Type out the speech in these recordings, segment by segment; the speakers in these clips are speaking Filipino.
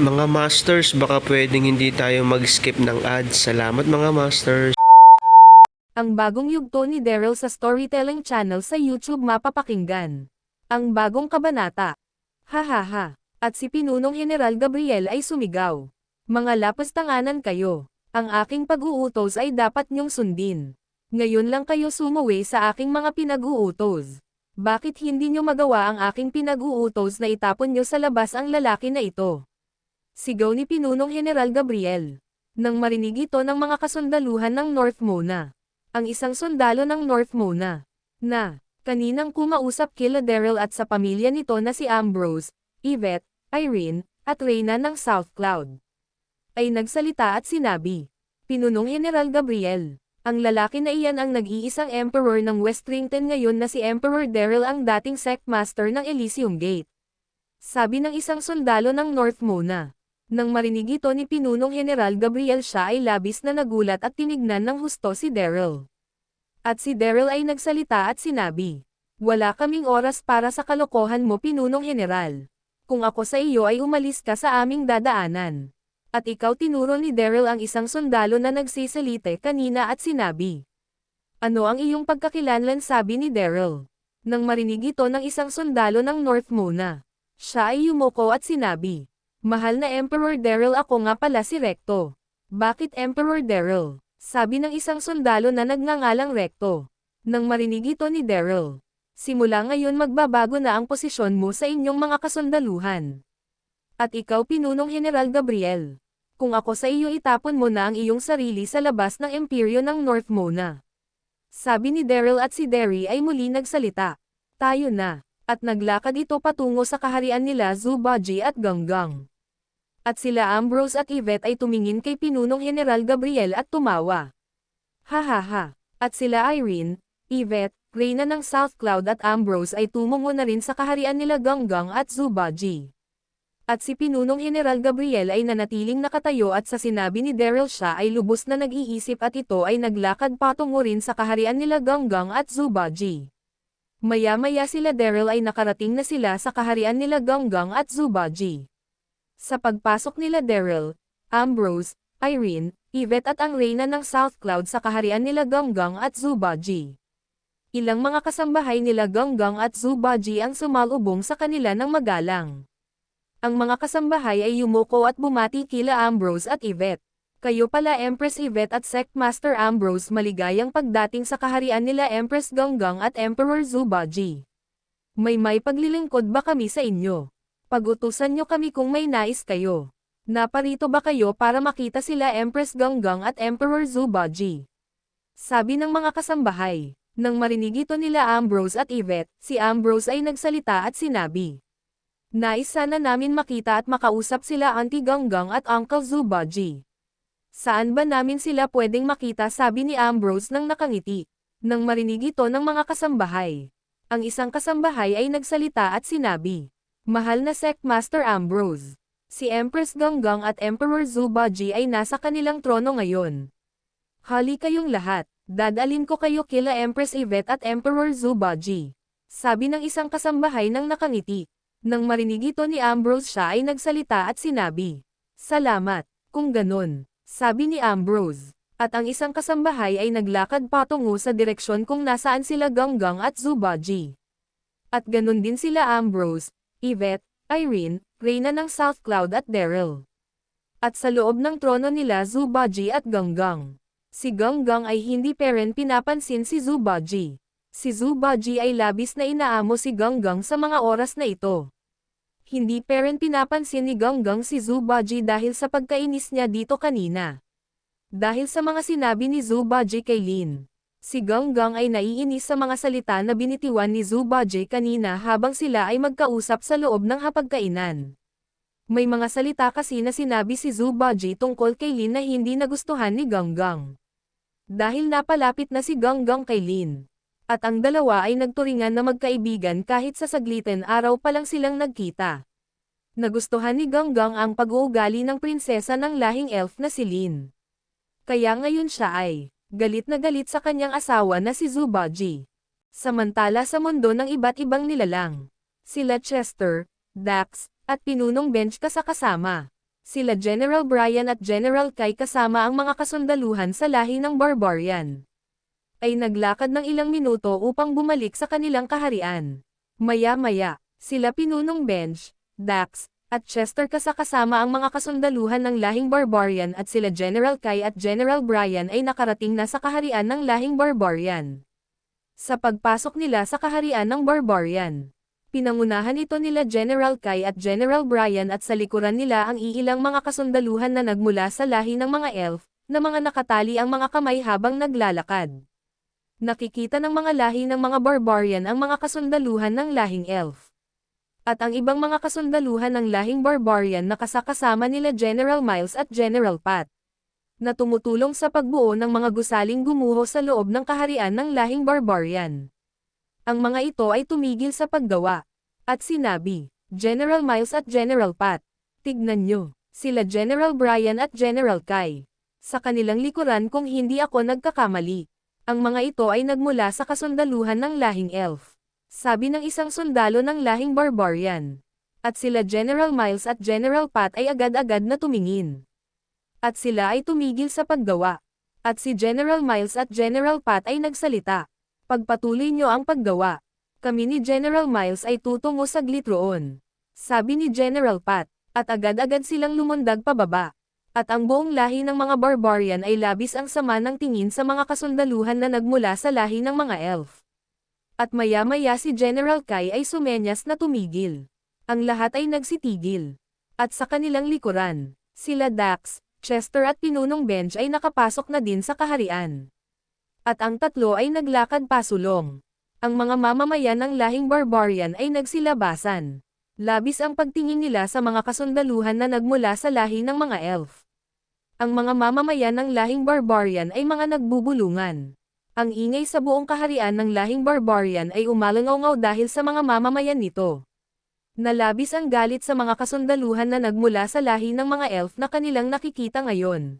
Mga Masters, baka pwedeng hindi tayo mag-skip ng ads. Salamat mga Masters. Ang bagong yugto ni Daryl sa storytelling channel sa YouTube mapapakinggan. Ang bagong kabanata. Hahaha. At si Pinunong General Gabriel ay sumigaw. Mga lapastanganan kayo. Ang aking pag-uutos ay dapat niyong sundin. Ngayon lang kayo sumuwi sa aking mga pinag-uutos. Bakit hindi niyo magawa ang aking pinag-uutos na itapon niyo sa labas ang lalaki na ito? Sigaw ni Pinunong General Gabriel. Nang marinig ito ng mga kasundaluhan ng North Mona ang isang sundalo ng North Mona, na, kaninang kumausap kila Daryl at sa pamilya nito na si Ambrose, Yvette, Irene, at Reyna ng South Cloud. Ay nagsalita at sinabi, Pinunong General Gabriel, ang lalaki na iyan ang nag-iisang Emperor ng Westrington ngayon na si Emperor Daryl ang dating Sectmaster ng Elysium Gate. Sabi ng isang sundalo ng North Mona. Nang marinig ito ni Pinunong General Gabriel siya ay labis na nagulat at tinignan ng husto si Daryl. At si Daryl ay nagsalita at sinabi, Wala kaming oras para sa kalokohan mo Pinunong General. Kung ako sa iyo ay umalis ka sa aming dadaanan. At ikaw tinuro ni Daryl ang isang sundalo na nagsisalite kanina at sinabi, Ano ang iyong pagkakilanlan sabi ni Daryl? Nang marinig ito ng isang sundalo ng North Mona. Siya ay yumuko at sinabi, Mahal na Emperor Daryl ako nga pala si Recto. Bakit Emperor Daryl? Sabi ng isang sundalo na nagngangalang Recto. Nang marinig ito ni Daryl. Simula ngayon magbabago na ang posisyon mo sa inyong mga kasundaluhan. At ikaw Pinunong General Gabriel. Kung ako sa iyo itapon mo na ang iyong sarili sa labas ng imperyo ng North Mona. Sabi ni Daryl at si Derry ay muli nagsalita. Tayo na. At naglakad ito patungo sa kaharian nila Zubaji at Ganggang. At sila Ambrose at Yvette ay tumingin kay Pinunong General Gabriel at tumawa. Ha ha ha. At sila Irene, Yvette, Reyna ng South Cloud at Ambrose ay tumungo na rin sa kaharian nila Ganggang at Zubaji. At si Pinunong General Gabriel ay nanatiling nakatayo at sa sinabi ni Daryl siya ay lubos na nag-iisip at ito ay naglakad patungo rin sa kaharian nila Ganggang at Zubaji. Maya-maya sila Daryl ay nakarating na sila sa kaharian nila Ganggang at Zubaji. Sa pagpasok nila Daryl, Ambrose, Irene, Yvette at ang Reyna ng South Cloud sa kaharian nila Ganggang at Zubaji. Ilang mga kasambahay nila Ganggang at Zubaji ang sumalubong sa kanila ng magalang. Ang mga kasambahay ay yumuko at bumati kila Ambrose at Yvette. Kayo pala Empress Yvette at Sectmaster Ambrose maligayang pagdating sa kaharian nila Empress Ganggang at Emperor Zubaji. May may paglilingkod ba kami sa inyo? Pagutusan nyo kami kung may nais kayo. Naparito ba kayo para makita sila Empress Ganggang at Emperor Zubaji? Sabi ng mga kasambahay. Nang marinig ito nila Ambrose at Yvette, si Ambrose ay nagsalita at sinabi. Nais sana namin makita at makausap sila Auntie Ganggang at Uncle Zubaji. Saan ba namin sila pwedeng makita sabi ni Ambrose nang nakangiti. Nang marinig ito ng mga kasambahay. Ang isang kasambahay ay nagsalita at sinabi. Mahal na Sectmaster Ambrose. Si Empress Ganggang at Emperor Zubaji ay nasa kanilang trono ngayon. Hali kayong lahat, dadalin ko kayo kila Empress Yvette at Emperor Zubaji. Sabi ng isang kasambahay nang nakangiti. Nang marinig ito ni Ambrose siya ay nagsalita at sinabi. Salamat, kung ganon. Sabi ni Ambrose. At ang isang kasambahay ay naglakad patungo sa direksyon kung nasaan sila Ganggang at Zubaji. At ganun din sila Ambrose, Yvette, Irene, Reyna ng South Cloud at Daryl. At sa loob ng trono nila Zubaji at Ganggang. Si Ganggang ay hindi pa rin pinapansin si Zubaji. Si Zubaji ay labis na inaamo si Ganggang sa mga oras na ito. Hindi pa rin pinapansin ni Ganggang si Zubaji dahil sa pagkainis niya dito kanina. Dahil sa mga sinabi ni Zubaji kay Lin. Si Ganggang ay naiinis sa mga salita na binitiwan ni Zubaji kanina habang sila ay magkausap sa loob ng hapagkainan. May mga salita kasi na sinabi si Zubaji tungkol kay Lin na hindi nagustuhan ni Ganggang. Dahil napalapit na si Ganggang kay Lin. At ang dalawa ay nagturingan na magkaibigan kahit sa saglitin araw pa lang silang nagkita. Nagustuhan ni Ganggang ang pag-uugali ng prinsesa ng lahing elf na si Lin. Kaya ngayon siya ay galit na galit sa kanyang asawa na si Zubaji. Samantala sa mundo ng iba't ibang nilalang. Sila Chester, Dax, at Pinunong Bench kasakasama. Sila General Brian at General Kai kasama ang mga kasundaluhan sa lahi ng Barbarian. Ay naglakad ng ilang minuto upang bumalik sa kanilang kaharian. Maya-maya, sila Pinunong Bench, Dax, at Chester kasakasama ang mga kasundaluhan ng lahing Barbarian at sila General Kai at General Brian ay nakarating na sa kaharian ng lahing Barbarian. Sa pagpasok nila sa kaharian ng Barbarian, pinangunahan ito nila General Kai at General Brian at sa likuran nila ang iilang mga kasundaluhan na nagmula sa lahi ng mga elf, na mga nakatali ang mga kamay habang naglalakad. Nakikita ng mga lahi ng mga barbarian ang mga kasundaluhan ng lahing elf. At ang ibang mga kasundaluhan ng lahing barbarian na kasakasama nila General Miles at General Pat. Na tumutulong sa pagbuo ng mga gusaling gumuho sa loob ng kaharian ng lahing barbarian. Ang mga ito ay tumigil sa paggawa. At sinabi, General Miles at General Pat, tignan nyo, sila General Brian at General Kai. Sa kanilang likuran kung hindi ako nagkakamali. Ang mga ito ay nagmula sa kasundaluhan ng lahing elf. Sabi ng isang sundalo ng lahing barbarian. At sila General Miles at General Pat ay agad-agad na tumingin. At sila ay tumigil sa paggawa. At si General Miles at General Pat ay nagsalita. Pagpatuloy nyo ang paggawa. Kami ni General Miles ay tutungo saglit roon. Sabi ni General Pat, at agad-agad silang lumundag pababa. At ang buong lahi ng mga barbarian ay labis ang sama ng tingin sa mga kasundaluhan na nagmula sa lahi ng mga elf. At maya-maya si General Kai ay sumenyas na tumigil. Ang lahat ay nagsitigil. At sa kanilang likuran, sila Dax, Chester at Pinunong Bench ay nakapasok na din sa kaharian. At ang tatlo ay naglakad pasulong. Ang mga mamamayan ng lahing barbarian ay nagsilabasan. Labis ang pagtingin nila sa mga kasundaluhan na nagmula sa lahi ng mga elf. Ang mga mamamayan ng lahing barbarian ay mga nagbubulungan. Ang ingay sa buong kaharian ng lahing barbarian ay umalangaw dahil sa mga mamamayan nito. Nalabis ang galit sa mga kasundaluhan na nagmula sa lahi ng mga elf na kanilang nakikita ngayon.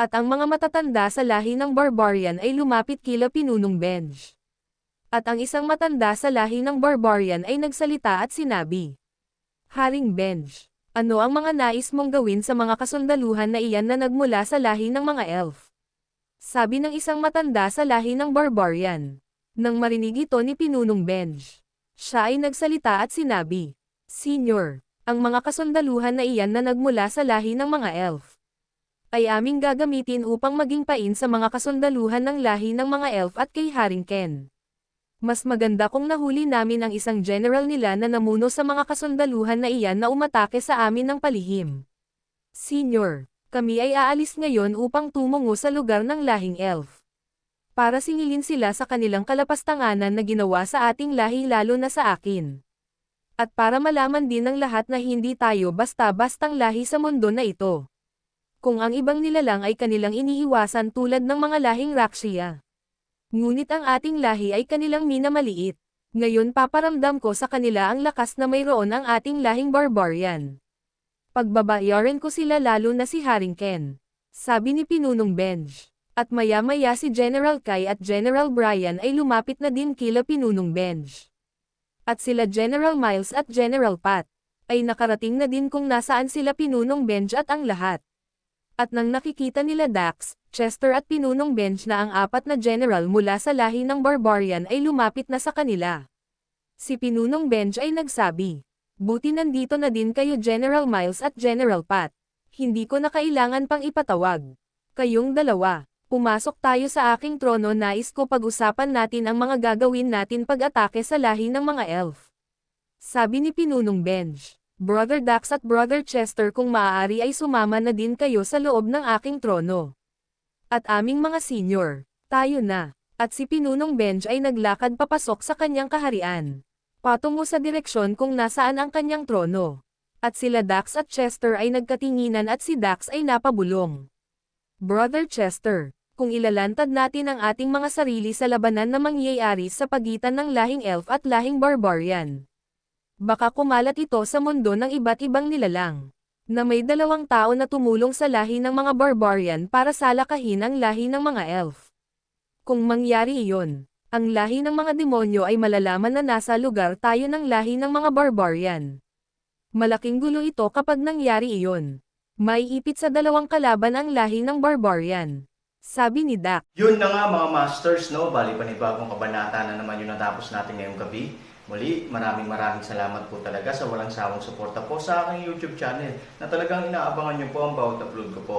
At ang mga matatanda sa lahi ng barbarian ay lumapit kila Pinunong Benj. At ang isang matanda sa lahi ng barbarian ay nagsalita at sinabi, Haring Benj, ano ang mga nais mong gawin sa mga kasundaluhan na iyan na nagmula sa lahi ng mga elf? Sabi ng isang matanda sa lahi ng barbarian. Nang marinig ito ni Pinunong Benj, siya ay nagsalita at sinabi, Senior, ang mga kasundaluhan na iyan na nagmula sa lahi ng mga elf ay aming gagamitin upang maging pain sa mga kasundaluhan ng lahi ng mga elf at kay Haring Ken. Mas maganda kung nahuli namin ang isang general nila na namuno sa mga kasundaluhan na iyan na umatake sa amin ng palihim. Senior, kami ay aalis ngayon upang tumungo sa lugar ng lahing elf. Para singilin sila sa kanilang kalapastanganan na ginawa sa ating lahi lalo na sa akin. At para malaman din ng lahat na hindi tayo basta-bastang lahi sa mundo na ito. Kung ang ibang nilalang ay kanilang iniiwasan tulad ng mga lahing Rakshia. Ngunit ang ating lahi ay kanilang minamaliit. Ngayon paparamdam ko sa kanila ang lakas na mayroon ang ating lahing barbarian. Pagbabayaran ko sila lalo na si Haring Ken. Sabi ni Pinunong Benj. At maya-maya si General Kai at General Brian ay lumapit na din kila Pinunong Benj. At sila General Miles at General Pat ay nakarating na din kung nasaan sila Pinunong Benj at ang lahat. At nang nakikita nila Dax, Chester at Pinunong Bench na ang apat na general mula sa lahi ng Barbarian ay lumapit na sa kanila. Si Pinunong Bench ay nagsabi, Buti nandito na din kayo General Miles at General Pat. Hindi ko na kailangan pang ipatawag. Kayong dalawa, pumasok tayo sa aking trono nais ko pag-usapan natin ang mga gagawin natin pag-atake sa lahi ng mga elf. Sabi ni Pinunong Benj. Brother Dax at Brother Chester kung maaari ay sumama na din kayo sa loob ng aking trono. At aming mga senior, tayo na. At si Pinunong Benj ay naglakad papasok sa kanyang kaharian. Patungo sa direksyon kung nasaan ang kanyang trono. At sila Dax at Chester ay nagkatinginan at si Dax ay napabulong. Brother Chester, kung ilalantad natin ang ating mga sarili sa labanan na mangyayari sa pagitan ng lahing elf at lahing barbarian. Baka kumalat ito sa mundo ng iba't ibang nilalang. Na may dalawang tao na tumulong sa lahi ng mga barbarian para salakahin ang lahi ng mga elf. Kung mangyari iyon, ang lahi ng mga demonyo ay malalaman na nasa lugar tayo ng lahi ng mga barbarian. Malaking gulo ito kapag nangyari iyon. Maiipit sa dalawang kalaban ang lahi ng barbarian. Sabi ni Dak. Yun na nga mga masters, no? Bali panibagong kabanata na naman yung natapos natin ngayong gabi. Muli, maraming maraming salamat po talaga sa walang sawang suporta po sa aking YouTube channel na talagang inaabangan nyo po ang bawat upload ko po.